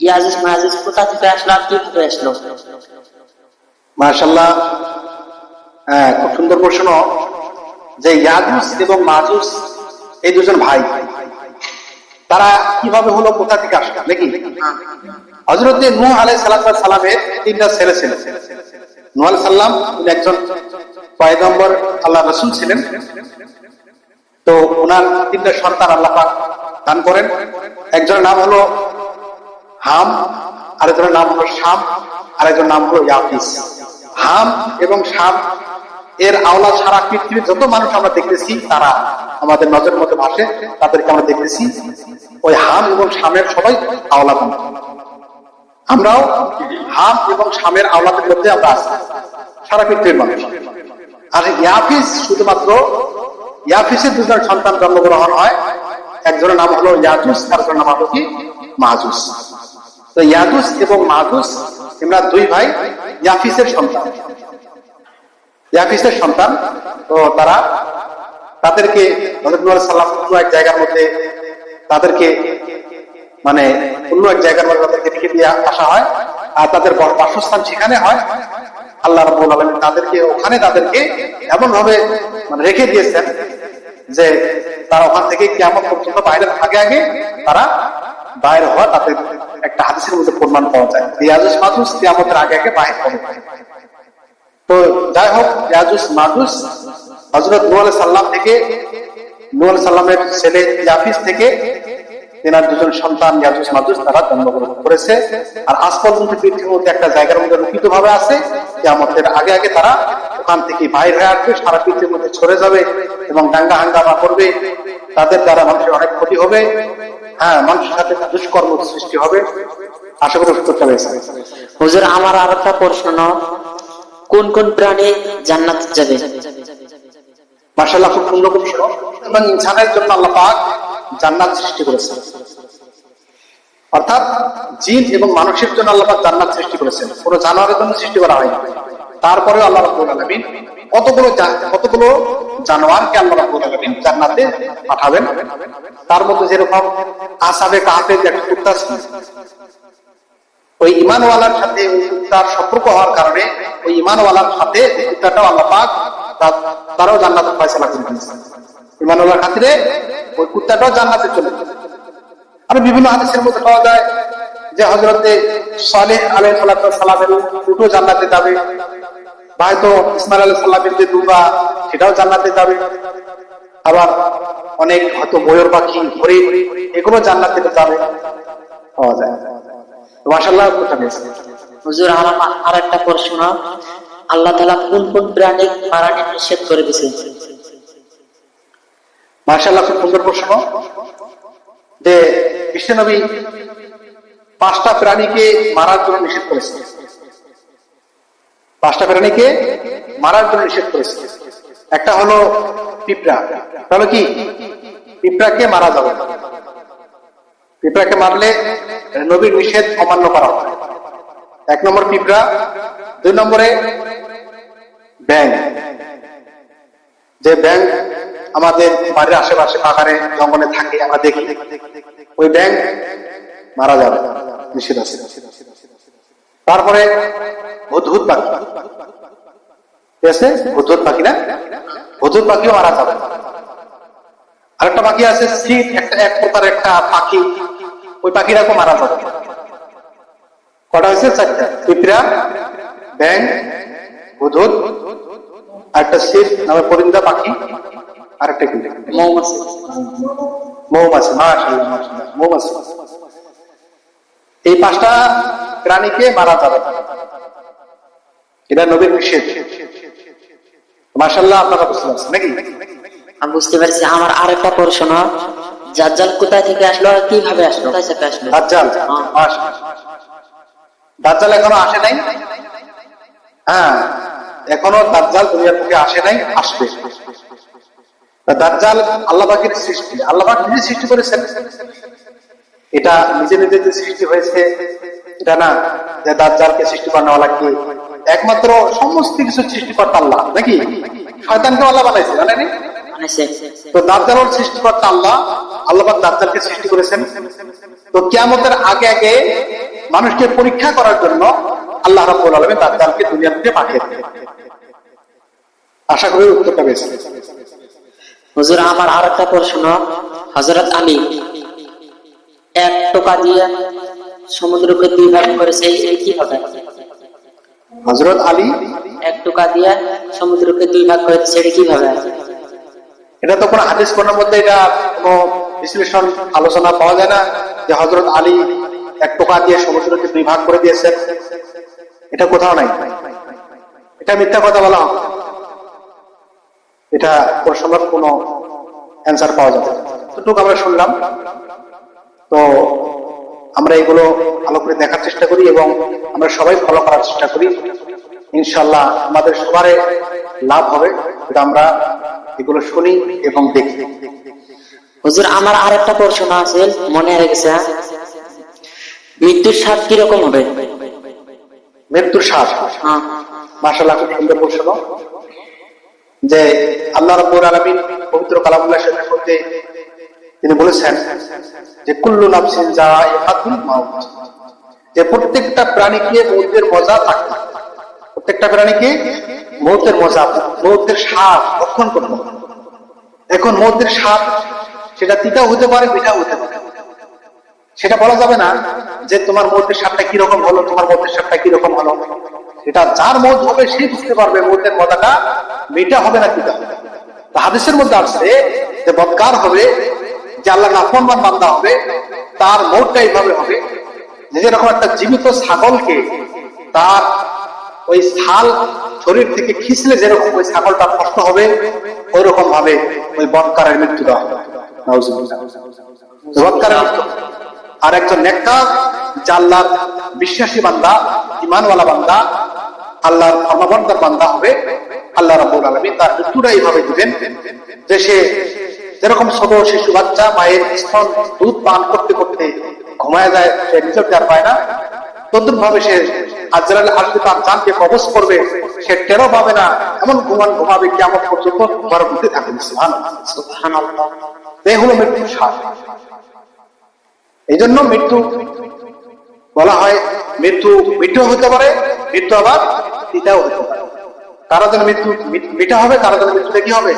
আসলো মার্শাল্লাহ হ্যাঁ খুব সুন্দর প্রশ্ন। যে ইয়াজুস এবং মাজুস, এই দুজন ভাই, তারা কীভাবে হলো, কোথা থেকে আসলো, নাকি? আলাই সালামের তিনটা ছেলে ছিল। নূহ আলাই সাল্লাম একজন পয়গম্বর আল্লাহ রসুল ছিলেন। তো ওনার তিনটা সন্তান আল্লাহ দান করেন। একজনের নাম হলো হাম, আরেকজনের নাম হলো শাম, আরেকজনের নাম হলো ইয়াফিস। হাম এবং শাম, এর আওলা সারা পৃথিবীর যত মানুষ আমরা দেখতেছি, তারা আমাদের নজরের মধ্যে ভাসে, তাদেরকে আমরা দেখতেছি। ওই হাম এবং শামের সবাই আওলা বান্ধব আমরাও হাম এবং শামের আওলাদের মধ্যে আমরা আছি, সারা পৃথিবীর মানুষ। আর ইয়াফিস শুধুমাত্র, ইয়াফিসের দুজন সন্তান জন্মগ্রহণ হয়। একজনের নাম হলো ইয়াজুস, আরেকজনের নাম হলো কি? মাহুস তো ইয়াদুস এবং এরা দুই ভাই ইয়াফিসের সন্তান। ইয়াফিসের সন্তান, তো তারা তাদেরকে সালাম অন্য এক জায়গার মধ্যে তাদেরকে মানে অন্য এক জায়গার মধ্যে তাদেরকে রেখে দিয়ে আসা হয়। আর তাদের বাসস্থান সেখানে হয়। আল্লাহ রাব্বুল আলামিন তাদেরকে ওখানে তাদেরকে এমন ভাবে মানে রেখে দিয়েছেন যে তারা ওখান থেকে কেমন পর্যন্ত বাইরের আগে আগে তারা বাইরে হওয়া তাদের একটা হাদিসের মধ্যে প্রমাণ পাওয়া যায়। ইয়াজুস মাজুস কিয়ামতের আগে আগে বাইরে হবে। তো যাই হোক ইয়াজুস মাজুস হযরত নূহ আলাইহিস সালাম থেকে, নূহ আলাইহিস সালামের ছেলে ইয়াফিস থেকে তেনার দুজন সন্তান ইয়াজুস মাজুস তারা জন্মগ্রহণ করেছে। আর আজ পর্যন্ত পৃথিবীর মধ্যে একটা জায়গার মধ্যে রুকিত ভাবে আছে, কিয়ামতের আগে আগে তারা ওখান থেকে বাইরে হয়ে আসবে, সারা পৃথিবীর মধ্যে ছড়ে যাবে এবং দাঙ্গা হাঙ্গামা করবে। তাদের দ্বারা মানুষের অনেক ক্ষতি হবে। হ্যাঁ মানুষের সাথে দুষ্কর্ম সৃষ্টি হবে। আশা করি উত্তরটা পেয়েছে হুজুর, আমার আর একটা প্রশ্ন। কোন কোন প্রাণী জান্নাত যাবে? খুব সুন্দর এবং ইনসানের জন্য আল্লাহ পাক জান্নাত সৃষ্টি অর্থাৎ জিন এবং মানুষের জন্য আল্লাহ পাক জান্নাত সৃষ্টি করেছেন। কোন জানোয়ারের জন্য সৃষ্টি করা হয়নি তারপরে আল্লাহ রাব্বুল আলামিন কতগুলো কতগুলো জানোয়ারকে আল্লাহ রাব্বুল আলামিন জান্নাতে পাঠাবেন? তার মধ্যে যেরকম আসাবে কাহাফের একটা কুত্তা ছিল, ওই ইমানওয়ালার সাথে কুত্তার সম্পর্ক হওয়ার কারণে ওই ইমানওয়ালার সাথে কুত্তাটাও আল্লাহ পাক তারাও জান্নাতের ফয়সালা করে দিয়েছেন ইমানওয়ালার খাতিরে ওই কুত্তাটাও জান্নাতে চলে যাবে আর বিভিন্ন হাদিসের মধ্যে পাওয়া যায় যে হজরতে সালেহ আলাই সালামের উঠো জান্নাতে যাবে। হয়তো ইসমাইল আলাই সাল্লামের যে দুবা সেটাও জান্নাতে যাবে। আবার অনেক হয়তো ময়ূর পাখি হরিণ এগুলো জান্নাতে যাবে। পাওয়া যায়। মাসাল্লাহ হুজুর আমার আর একটা প্রশ্ন। আল্লাহ তাআলা কোন কোন প্রাণী মারানি নিষেধ করে দিয়েছেন? মার্শাল্লাহ খুব সুন্দর প্রশ্ন। যে পাঁচটা প্রাণীকে মারার জন্য নিষেধ করেছে পাঁচটা প্রাণীকে মারার জন্য নিষেধ করেছে। একটা হলো পিঁপড়া। তাহলে কি? পিঁপড়াকে মারা যাবে। পিঁপড়াকে মারলে নবীর নিষেধ অমান্য করা হবে। এক নম্বর পিঁপড়া, দুই নম্বরে ব্যাং যে ব্যাং আমাদের বাড়ির আশেপাশে পাহাড়ে, জঙ্গলে থাকে, আমরা দেখি। ওই ব্যাং মারা যাবে, নিষেধ আছে। তারপরে ভূত পাখি। আছে? ভূত পাখি না? ভূত পাখিও মারা যাবে। আরেকটা পাখি আছে সিট একটা এক প্রকার একটা পাখি। ওই পাখিটাকে মারা যাবে। কটা হয়েছে? চারটা। পিঁপড়া ব্যাং ভূত আর একটা সিট নামে পরিন্দা পাখি আর একটা কি? মৌমাছি। মৌমাছি মাশাআল্লাহ, মৌমাছি। এই পাঁচটা প্রাণীকে মারা যাবে। এটা নবীর নিষেধ। মাশাআল্লাহ আপনারা বুঝতে পারছেন নাকি? আমি বুঝতে পারছি আমার প্রশ্ন। জাজ্জাল কোথায় থেকে আসলো আর কীভাবে আসলো? কোথায় থেকে আসলো? দাজ্জাল। দাজ্জাল এখনও আসে নাই? হ্যাঁ। এখনও দাজ্জাল দুনিয়ার থেকে আসে নাই আসবে। দাজ্জাল আল্লাহ পাকের সৃষ্টি। আল্লাহ নিজে সৃষ্টি করেছেন। এটা নিজে নিজে যে সৃষ্টি হয়েছে এটা না যে দাজ্জালকে সৃষ্টি করানোওয়ালা কি একমাত্র সমস্ত কিছু সৃষ্টিকর্তা আল্লাহ নাকি? শয়তানকে আল্লাহ বানাইছে জানেন। তো দাজ্জালের সৃষ্টিকর্তা আল্লাহ আল্লাহ দাজ্জালকে সৃষ্টি করেছেন। তো কিয়ামতের আগে আগে মানুষকে পরীক্ষা করার জন্য আল্লাহ রাব্বুল আলামিন দাজ্জালকে দুনিয়া থেকে পাঠিয়ে দেন আশা করি উত্তরটা পেয়েছি হুজুর আমার আর একটা প্রশ্ন। হজরত আলী এক টোকা দিয়ে সমুদ্রকে দুই ভাগ করেছে এই কীভাবে হযরত আলী? এক টোকা দিয়ে সমুদ্রকে দুই ভাগ করেছে সেটা কীভাবে এটা তো কোনো হাদিস কোরআনের মধ্যে এটা কোনো বিশ্লেষণ আলোচনা পাওয়া যায় না যে হযরত আলী এক টোকা দিয়ে সমুদ্রকে দুই ভাগ করে দিয়েছেন। এটা কোথাও নাই। এটা মিথ্যা কথা বলা হবে। এটা প্রশ্নের কোনো অ্যান্সার পাওয়া যাবে। এতটুকু আমরা শুনলাম। তো আমরা এগুলো ভালো করে দেখার চেষ্টা করি এবং আমরা সবাই ফলো করার চেষ্টা করি। ইনশাল্লাহ আমাদের সবারে লাভ হবে এটা আমরা এগুলো শুনি এবং দেখি। হুজুর আমার আর একটা প্রশ্ন আছে মনে হয়ে গেছে মৃত্যুর স্বাদ কীরকম হবে? মৃত্যুর শ্বাস হ্যাঁ। মাসাল্লাহ খুব সুন্দর প্রশ্ন। যে আল্লাহ রব্বুল আলামিন পবিত্র কালামুল্লাহ শরীফের মধ্যে তিনি বলেছেন যে, কুল্লু নাফসিন যায়িকাতুল মাউত যে প্রত্যেকটা প্রাণীকে মৌতের মজা থাকে প্রত্যেকটা প্রাণীকে মৌতের মজা মৌতের স্বাদ ভক্ষণ করতে হবে। এখন মৌতের স্বাদ, সেটা তিতাও হতে পারে মিঠাও হতে পারে। সেটা বলা যাবে না যে, তোমার মৌতের স্বাদটা কীরকম হলো, তোমার মৌতের স্বাদটা কীরকম হলো? এটা যার মত হবে, সে বুঝতে পারবে মৌতের মজাটা মিঠা হবে না তিতা হাদিসের মধ্যে আসছে যে বদকার হবে যে আল্লাহ নাফরমান বান্দা হবে, তার মৌতটা এইভাবে হবে। যে যেরকম একটা জীবিত ছাগলকে তার ওই ছাল শরীর থেকে খিসলে যেরকম ওই ছাগলটা কষ্ট হবে ওই রকম ভাবে ওই বদকারের মৃত্যু দেওয়া হবে। আর একজন নেককার, যে আল্লাহর বিশ্বাসী বান্দা ইমানওয়ালা বান্দা, আল্লাহর ধর্মবর্তার বান্দা হবে, আল্লাহ রাব্বুল আলামিন তার মৃত্যুটা এইভাবে দিবেন যে সে যেরকম ছোট শিশু বাচ্চা মায়ের স্তন দুধ পান করতে করতে ঘুমায় যায়, সে নিজের টের পায় না। তদ্রুপ ভাবে সে আজরাল আসবে তার জানকে কবজ করবে, সে টেরও পাবে না। এমন ঘুমান ঘুমাবে কেমন পর্যন্ত ঘর মধ্যে থাকবে। এই হলো মৃত্যুর স্বাদ এই জন্য মৃত্যু বলা হয়, মৃত্যু মৃত্যু হতে পারে, মৃত্যু আবার তিতাও হতে পারে। কারও যেন মৃত্যু মিঠা হবে, কারও যেন মৃত্যুটা কি হবে।